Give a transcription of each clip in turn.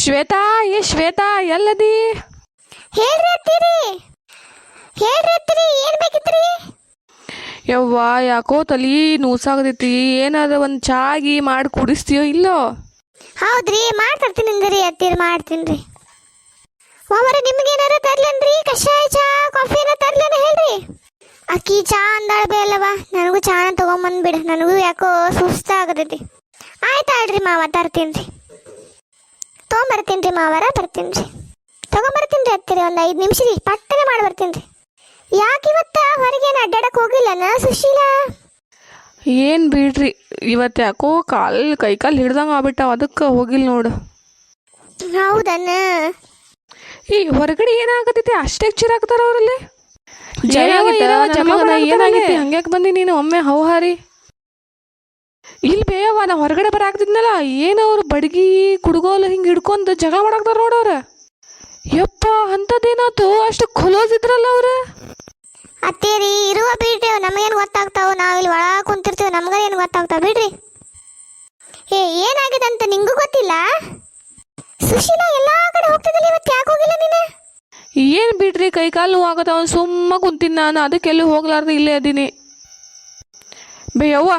ಶ್ವೇತಾ ಏ ಶ್ವೇತಾ ಎಲ್ಲದಿ ಹೇಳ್ರಿ ಅತ್ತೀರಿ ಹೇಳ್ರಿ ಅತ್ತೀರಿ ಏನ್ ಬೇಕಿತ್ರಿ? ಯವ್ವ ಯಾಕೋ ತಲಿ ನೂಸಾಗತೈತಿ. ಏನಾರ ಒಂದು ಚಾಗಿ ಮಾಡಿ ಕುಡಿಸ್ತೀಯೋ ಇಲ್ಲೋ? ಹೌದ್ರಿ ಮಾಡ್ತರ್ತೀನಿ ಅಂದ್ರಿ ಅತ್ತೀರಿ ಮಾಡ್ತೀನಿ ಮಾಮರ ನಿಮ್ಗೇನಾರ ತರ್ಲೇನ್ರಿ? ಕಷಾಯ ಚಾ ಕಾಫಿ ಏನಾರ ತರ್ಲೇನ ಹೇಳ್ರಿ? ಅಕ್ಕಿ ಚಾ ಅಂದಾಳ ಬೇ ಅಲ್ಲವ? ನನಗೂ ಚಾ ತಗೊಂಬಂದ್ಬಿಡ. ನನಗೂ ಯಾಕೋ ಸುಸ್ತ ಆಗತೈತಿ ಆಯ್ತು ಆಡ್ರಿ ಮಾವ ತರ್ತೀನಿ ರೀ ತೊಗೊಂಬರ್ತೀನಿ ರೀ ಮಾವರ ಬರ್ತೀನಿ ರೀ. ತೊಗೊಂಬರ್ತೀನಿ ರೀ ಹತ್ತಿರ ಒಂದು ಐದು ನಿಮಿಷ ರೀ ಪಟ್ಟನೆ ಮಾಡಿ ಬರ್ತೀನಿ ರೀ. ಯಾಕೆ ಇವತ್ತ ಹೊರಗೇನು ಅಡ್ಡಾಡಕ್ಕೆ ಹೋಗಿಲ್ಲನ ಸುಶೀಲಾ? ಏನು ಬಿಡ್ರಿ ಇವತ್ತು ಯಾಕೋ ಕಾಲ್ ಕೈ ಕಾಲು ಹಿಡ್ದಂಗೆ ಆಗ್ಬಿಟ್ಟಾವ ಅದಕ್ಕೆ ಹೋಗಿಲ್ಲ ನೋಡು. ಹೌದನ? ಈ ಹೊರಗಡೆ ಏನಾಗತೈತಿ ಅಷ್ಟೇ ಚಿರಾಕ್ತಾರ ಅವರಲ್ಲಿ? ಜಯ ಏನಾಗೈತಿ? ಹಂಗ್ಯಾಕೆ ಬಂದಿ ನೀನು? ಒಮ್ಮೆ ಹೌಹಾರಿ. ಇಲ್ಲಿ ಬೇಯವ್ವ ನಾ ಹೊರಗಡೆ ಬರಾಕ್ತಿದ್ನಲ್ಲ ಏನು ಅವ್ರು ಬಡ್ಗಿ ಕುಡ್ಗೋಲ್ ಹಿಂಗೆ ಹಿಡ್ಕೊಂಡು ಜಗಳ ಮಾಡಾಕ್ತಾರ ನೋಡವ್ರ ಯಪ್ಪ ಅಂಥದ್ದೇನಾತು ಅಷ್ಟು ಕ್ಲೋಸ್ ಇದ್ರಲ್ಲ ಅವ್ರು. ಅತ್ತೇರಿ ಇರುವ ಬಿಡ್ರಿ ನಮಗೇನು ಗೊತ್ತಾಗ್ತಾವ? ನಾವು ಇಲ್ಲಿ ಒಳಗ ಕುಂತಿರ್ತೀವಿ ನಮ್ಗ ಏನು ಗೊತ್ತಾಗ್ತಾವ? ಬಿಡ್ರಿ. ಏ ಏನಾಗಿದೆ ಅಂತ ನಿಂಗೂ ಗೊತ್ತಿಲ್ಲ? ಸುಶೀಲಾ ಎಲ್ಲಾ ಕಡೆ ಹೋಗ್ತಿದ್ದಲ್ಲಿ ಇವತ್ತು ಯಾಕೆ ಹೋಗಿಲ್ಲ ನೀನು? ಏನು ಬಿಡ್ರಿ ಕೈ ಕಾಲು ನೋವು ಅವ್ನು ಸುಮ್ಮ ಕುಂತೀನಿ ನಾನು ಅದಕ್ಕೆಲ್ಲೂ ಹೋಗ್ಲಾರ್ದು ಇಲ್ಲೇ ಅದೀನಿ ಬೇಯವ್ವ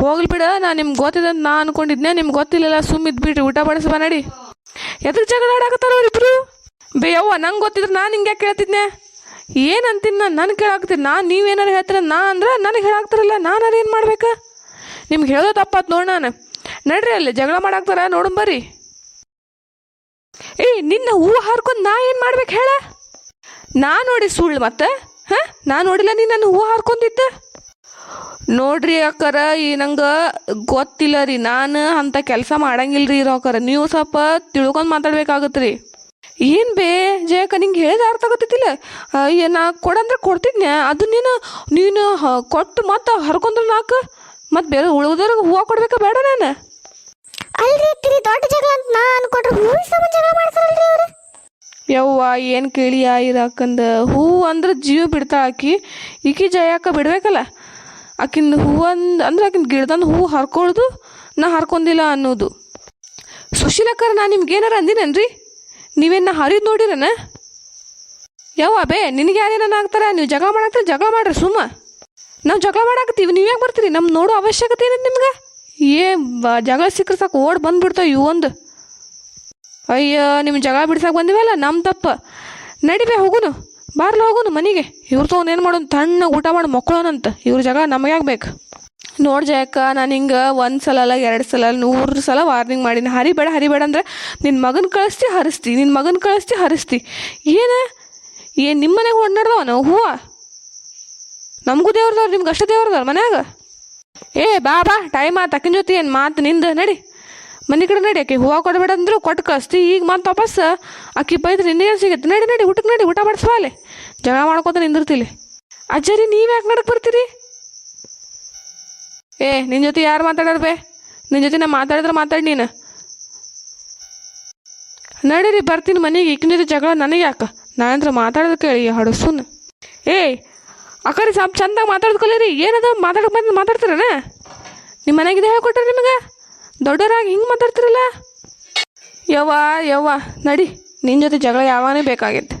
ಹೋಗ್ಲಿ ಬಿಡ ನಾ ನಿಮ್ಗೆ ಗೊತ್ತಿದೆ ಅಂತ ನಾ ಅನ್ಕೊಂಡಿದ್ನೆ, ನಿಮ್ಗೆ ಗೊತ್ತಿಲ್ಲಲ್ಲ ಸುಮ್ಮ ಊಟ ಬಡಿಸ್ ನಡಿ. ಎದ್ರ ಜಗಳ ಆಡಾಕತ್ತಾರ ಅವ್ರಿಬ್ರು ಬೇಯವ್ವ ನಂಗೆ ಗೊತ್ತಿದ್ರೆ ನಾನು ಹಿಂಗೆ ಕೇಳ್ತಿದ್ನೆ? ಏನು ನಾನು, ನನಗೆ ಕೇಳಾಕ್ತೀನಿ ನಾನು ನೀವೇನಾರು ಹೇಳ್ತೀರ ನಾ ಅಂದ್ರೆ ನನಗೆ ಹೇಳಾಕ್ತಾರಲ್ಲ, ನಾನು ಏನು ಮಾಡ್ಬೇಕು? ನಿಮ್ಗೆ ಹೇಳೋ ತಪ್ಪಾತ್ ನೋಡಿ ನಾನು. ನಡ್ರಿ ಅಲ್ಲಿ, ಜಗಳ ಮಾಡಾಕ್ತಾರ ನೋಡಮ್ ಬರ್ರಿ. ಏಯ್, ನಿನ್ನ ಹೂವು ಹಾರ್ಕೊಂಡು ನಾ ಏನು ಮಾಡ್ಬೇಕು ಹೇಳ? ನಾ ನೋಡಿ ಸುಳ್ಳು ಮತ್ತೆ, ಹಾಂ? ನಾ ನೋಡಿಲ್ಲ ನೀನು ನನ್ನ ಹೂವು ಹಾರ್ಕೊಂಡಿದ್ದ? ನೋಡ್ರಿ ಅಕ್ಕರ ಈ ನಂಗೆ ಗೊತ್ತಿಲ್ಲ ರೀ. ನಾನು ಅಂಥ ಕೆಲಸ ಮಾಡಂಗಿಲ್ಲ ರೀ ಅಕ್ಕರ. ನೀವು ಸ್ವಲ್ಪ ತಿಳ್ಕೊಂಡು ಮಾತಾಡ್ಬೇಕಾಗತ್ತೆ ರೀ ಏನು ಬೇ ಜಯಕ್ಕ ನಿಂಗೆ ಹೇಳಿದ ಅರ್ಥ ಆಗತ್ತಿಲ್ಲ ಅಯ್ಯ ನಾ ಕೊಡಂದ್ರೆ ಕೊಡ್ತಿದ್ನೆ ಅದು ನೀನು ನೀನು ಕೊಟ್ಟು ಮತ್ತೆ ಹರ್ಕೊಂಡ್ರೆ ನಾಲ್ಕು ಮತ್ತೆ ಬೇರೆ ಉಳಿದವ್ರಿಗೆ ಹೂವು ಕೊಡ್ಬೇಕಾ ಬೇಡ ನಾನು? ಅಲ್ರಿ ಅತ್ತಿರಿ ದೊಡ್ಡ ಜಗಳ ಅಂತ ನಾ ಅನ್ಕೊಂಡ್ರೆ ಹೂವು ಸಂಬಂಧ ಜಗಳ ಮಾಡ್ತಾರಲ್ರಿ ಅವರು. ಯವ್ವ ಏನು ಕೇಳಿಯ ಇರಾಕಂದ? ಹೂವು ಅಂದ್ರೆ ಜೀವ ಬಿಡ್ತಾ ಆಕಿ. ಈಕಿ ಜಯಕ್ಕ ಬಿಡ್ಬೇಕಲ್ಲ? ಆಕಿಂದ ಹೂವು ಅಂದ್ ಅಂದ್ರೆ ಆಕಿನ ಗಿಡದಂದು ಹೂವು ಹರ್ಕೊಳ್ದು ನಾ ಹರ್ಕೊಂಡಿಲ್ಲ ಅನ್ನೋದು. ಸುಶೀಲಕ್ಕರ ನಾ ನಿಮ್ಗೆ ಏನಾರ ಅಂದಿನೇನ್ರಿ? ನೀವೇನು ನಾ ಹರಿದು ನೋಡಿರನ? ಯಾವ ಬೇ ನಿನಗೆ ಯಾರೇನ ಆಗ್ತಾರ? ನೀವು ಜಗಳ ಮಾಡಾಕ್ತೀರಿ ಜಗಳ ಮಾಡ್ರಿ ಸುಮ್ಮ. ನಾವು ಜಗಳ ಮಾಡಾಕತ್ತೀವಿ, ನೀವು ಯಾಕೆ ಬರ್ತೀರಿ? ನಮ್ಮ ನೋಡೋ ಅವಶ್ಯಕತೆ ಏನಿದೆ ನಿಮ್ಗೆ? ಏ ಜಗಳ ಸಿಕ್ಕರೆ ಸಾಕು, ಓಡ್ ಬಂದ್ಬಿಡ್ತಾವ ಇವು ಒಂದು. ಅಯ್ಯ ನಿಮ್ಮ ಜಗಳ ಬಿಡ್ಸಕ್ಕೆ ಬಂದಿವಲ್ಲ ನಮ್ಮ ತಪ್ಪ. ನಡಿಬೇ ಹೋಗುನು. ಬಾರ್ಲ ಹೋಗೋನು ಮನೆಗೆ. ಇವ್ರು ತೊಗೊಂಡು ಏನು ಮಾಡೋನು? ತಣ್ಣ ಊಟ ಮಾಡಿ ಮಕ್ಕಳೋನಂತ ಇವ್ರ ಜಾಗ ನಮಗೆ ಆಗ್ಬೇಕು ನೋಡಿ ಜಯಕ್ಕ, ನಾನು ಹಿಂಗೆ ಒಂದು ಸಲ ಅಲ್ಲ ಎರಡು ಸಲ ನೂರು ಸಲ ವಾರ್ನಿಂಗ್ ಮಾಡೀನಿ. ಹರಿಬೇಡ ಹರಿಬೇಡ ಅಂದ್ರೆ ನಿನ್ನ ಮಗನ ಕಳಿಸ್ತಿ, ಹರಿಸ್ತಿ. ನಿನ್ನ ಮಗನ ಕಳಿಸ್ತಿ, ಹರಿಸ್ತಿ. ಏನು? ಏನು ನಿಮ್ಮ ಮನೆಗೆ ಹೊಡ್ನಾಡ್ದವ ನಾವು ಹೂವ? ನಮಗೂ ದೇವ್ರದವ್ರು, ನಿಮ್ಗೆ ಅಷ್ಟೇ ದೇವ್ರದವ್ರು ಮನ್ಯಾಗ? ಏ, ಬಾ ಬಾ, ಟೈಮ್ ಆ ತಕ್ಕಿನ ಜೊತೆ ಏನು ಮಾತು ನಿಂದು? ನಡಿ. ಮನೆ ಕಡೆ ನಡಿ ಆಕೆ, ಹೂವು ಕೊಡಬೇಡ ಅಂದ್ರು ಕೊಟ್ಟು ಕಸ್ತಿ ಈಗ ಮತ್ತೆ ವಾಪಸ್, ಆಕಿ ಬೈದ್ರೆ ಇನ್ನೇನು ಸಿಗುತ್ತೆ? ನಡಿ ನಡಿ ಊಟಕ್ಕೆ ನಡಿ, ಊಟ ಮಾಡಿಸ್ವಾಲೆ ಜಗಳ ಮಾಡ್ಕೊತ ನಿಂದಿರ್ತಿಲಿ. ಅಜ್ಜರಿ, ನೀವು ಯಾಕೆ ನಡಕ್ಕೆ ಬರ್ತೀರಿ? ಏ ನಿನ್ನ ಜೊತೆ ಯಾರು ಮಾತಾಡೋರು ಬೇ? ನಿನ್ನ ಜೊತೆ ನಾ ಮಾತಾಡಿದ್ರೆ ಮಾತಾಡಿ ನೀನು. ನಡೀರಿ, ಬರ್ತೀನಿ ಮನೆಗೆ, ಈಕಿನ ಜೊತೆ ಜಗಳ ನನಗೆ ಯಾಕೆ? ನಾನಂದ್ರೆ ಮಾತಾಡೋದು ಕೇಳಿ ಹಡಸುನ್. ಏಯ್ ಅಕ್ಕರಿ ಸ್ವಲ್ಪ ಚಂದಾಗಿ ಮಾತಾಡೋದು ಕಲೀರಿ, ಏನದ? ಮಾತಾಡಕ್ಕೆ ಬಂದು ಮಾತಾಡ್ತೀರಣ್ಣ ನಿಮ್ಮ ಮನೆಗಿದೆ ಹೇಳ್ಕೊಟ್ರೆ ನಿಮಗೆ? ದೊಡ್ಡವರಾಗಿ ಹಿಂಗೆ ಮಾತಾಡ್ತಿರಲ್ಲ? ಯವ್ವ ಯವ್ವ ನಡಿ ನಿನ್ನ ಜೊತೆ ಜಗಳ ಯಾವಾಗನೇ ಬೇಕಾಗೈತೆ